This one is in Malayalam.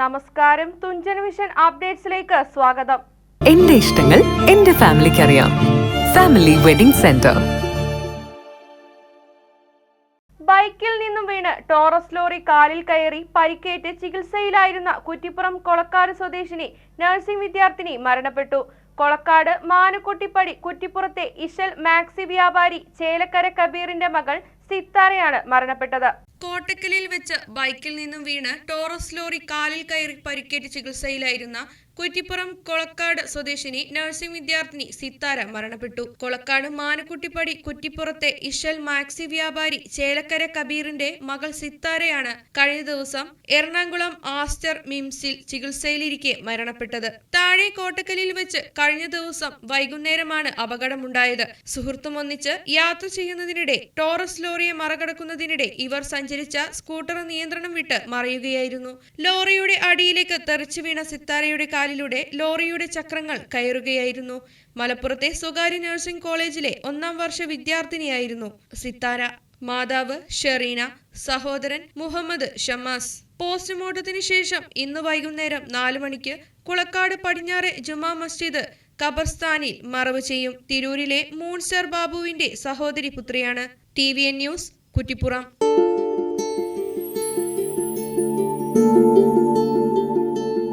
നമസ്കാരം. തുഞ്ചൻ വിഷൻ അപ്ഡേറ്റ്സിലേക്ക് സ്വാഗതം. എന്റെ ഇഷ്ടങ്ങൾ എന്റെ ഫാമിലിക്ക് അറിയാം ഫാമിലി വെഡിംഗ് സെന്റർ. ബൈക്കിൽ നിന്നും വീണ് ടോറസ് ലോറി കാലിൽ കയറി പരിക്കേറ്റ് ചികിത്സയിലായിരുന്ന കുറ്റിപ്പുറം കൊളക്കാട് സ്വദേശിനി നഴ്സിംഗ് വിദ്യാർത്ഥിനി മരണപ്പെട്ടു. കൊളക്കാട് മാനുക്കുട്ടിപ്പടി കുറ്റിപ്പുറത്തെ ഇഷൽ മാക്സി വ്യാപാരി ചേലക്കര കബീറിന്റെ മകൾ സിത്താരയാണ് മരണപ്പെട്ടത്. കോട്ടക്കലിൽ വെച്ച് ബൈക്കിൽ നിന്നും വീണ് ടോറസ് ലോറി കാലിൽ കയറി പരിക്കേറ്റ് ചികിത്സയിലായിരുന്ന കുറ്റിപ്പുറം കൊളക്കാട് സ്വദേശിനി നഴ്സിംഗ് വിദ്യാർത്ഥിനി സിത്താര മരണപ്പെട്ടു. കൊളക്കാട് മാനക്കുട്ടിപ്പടി കുറ്റിപ്പുറത്തെ ഇഷൽ മാക്സി വ്യാപാരി ചേലക്കര കബീറിന്റെ മകൾ സിത്താരയാണ് കഴിഞ്ഞ ദിവസം എറണാകുളം ആസ്റ്റർ മിംസിൽ ചികിത്സയിലിരിക്കെ മരണപ്പെട്ടത്. താഴെ കോട്ടക്കലിൽ വെച്ച് കഴിഞ്ഞ ദിവസം വൈകുന്നേരമാണ് അപകടമുണ്ടായത്. സുഹൃത്തുമൊന്നിച്ച് യാത്ര ചെയ്യുന്നതിനിടെ ടോറസ് ലോറിയെ മറികടക്കുന്നതിനിടെ ഇവർ സഞ്ചരിച്ച സ്കൂട്ടർ നിയന്ത്രണം വിട്ട് മറിയുകയായിരുന്നു. ലോറിയുടെ അടിയിലേക്ക് തെറിച്ചു വീണ സിത്താരയുടെ കാലിലൂടെ ലോറിയുടെ ചക്രങ്ങൾ കയറുകയായിരുന്നു. മലപ്പുറത്തെ സ്വകാര്യ നഴ്സിംഗ് കോളേജിലെ ഒന്നാം വർഷ വിദ്യാർത്ഥിനിയായിരുന്നു സിത്താര. മാതാവ് ഷെറീന സഹോദരൻ മുഹമ്മദ് ഷമാസ്. പോസ്റ്റ്മോർട്ടത്തിന് ശേഷം ഇന്ന് വൈകുന്നേരം നാലു മണിക്ക് കുളക്കാട് പടിഞ്ഞാറെ ജുമാ മസ്ജിദ് ഖബർസ്ഥാനിൽ മറവ് ചെയ്യും. തിരൂരിലെ മൂൺസർ ബാബുവിന്റെ സഹോദരി പുത്രിയാണ് T V N news Kuttippuram.